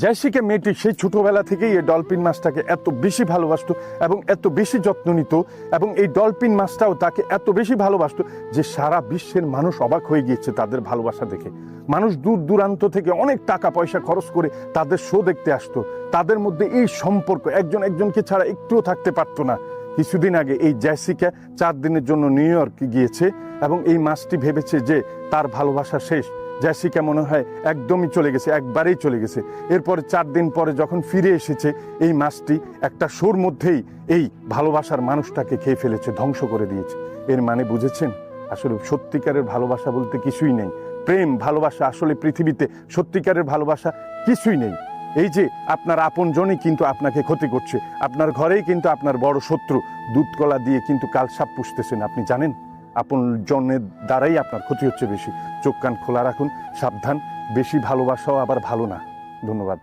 জয়সিকা মেয়েটি সেই ছোটবেলা থেকেই এই ডলফিন মাছটাকে এত বেশি ভালোবাসতো এবং এত বেশি যত্ন নিত এবং এই ডলফিন মাছটাও তাকে এত বেশি ভালোবাসতো যে সারা বিশ্বের মানুষ অবাক হয়ে গিয়েছে তাদের ভালোবাসা দেখে। মানুষ দূর দূরান্ত থেকে অনেক টাকা পয়সা খরচ করে তাদের শো দেখতে আসতো। তাদের মধ্যে এই সম্পর্ক একজন একজনকে ছাড়া একটুও থাকতে পারতো না। কিছুদিন আগে এই জ্যাসিকা চার দিনের জন্য নিউ ইয়র্কে গিয়েছে এবং এই মাছটি ভেবেছে যে তার ভালোবাসা শেষ। জ্যাসিকা মনে হয় একদমই চলে গেছে, একবারেই চলে গেছে। এরপরে চার দিন পরে যখন ফিরে এসেছে, এই মাছটি একটা শোর মধ্যেই এই ভালোবাসার মানুষটাকে খেয়ে ফেলেছে, ধ্বংস করে দিয়েছে। এর মানে বুঝেছেন? আসলে সত্যিকারের ভালোবাসা বলতে কিছুই নেই। প্রেম, ভালোবাসা আসলে পৃথিবীতে সত্যিকারের ভালোবাসা কিছুই নেই। এই যে আপনার আপনজনই কিন্তু আপনাকে ক্ষতি করছে, আপনার ঘরেই কিন্তু আপনার বড় শত্রু দুধ কলা দিয়ে কিন্তু কালসাপ পুষতেছেন, আপনি জানেন? আপন জনের দ্বারাই আপনার ক্ষতি হচ্ছে বেশি। চোখ কান খোলা রাখুন, সাবধান, বেশি ভালোবাসাও আবার ভালো না। ধন্যবাদ।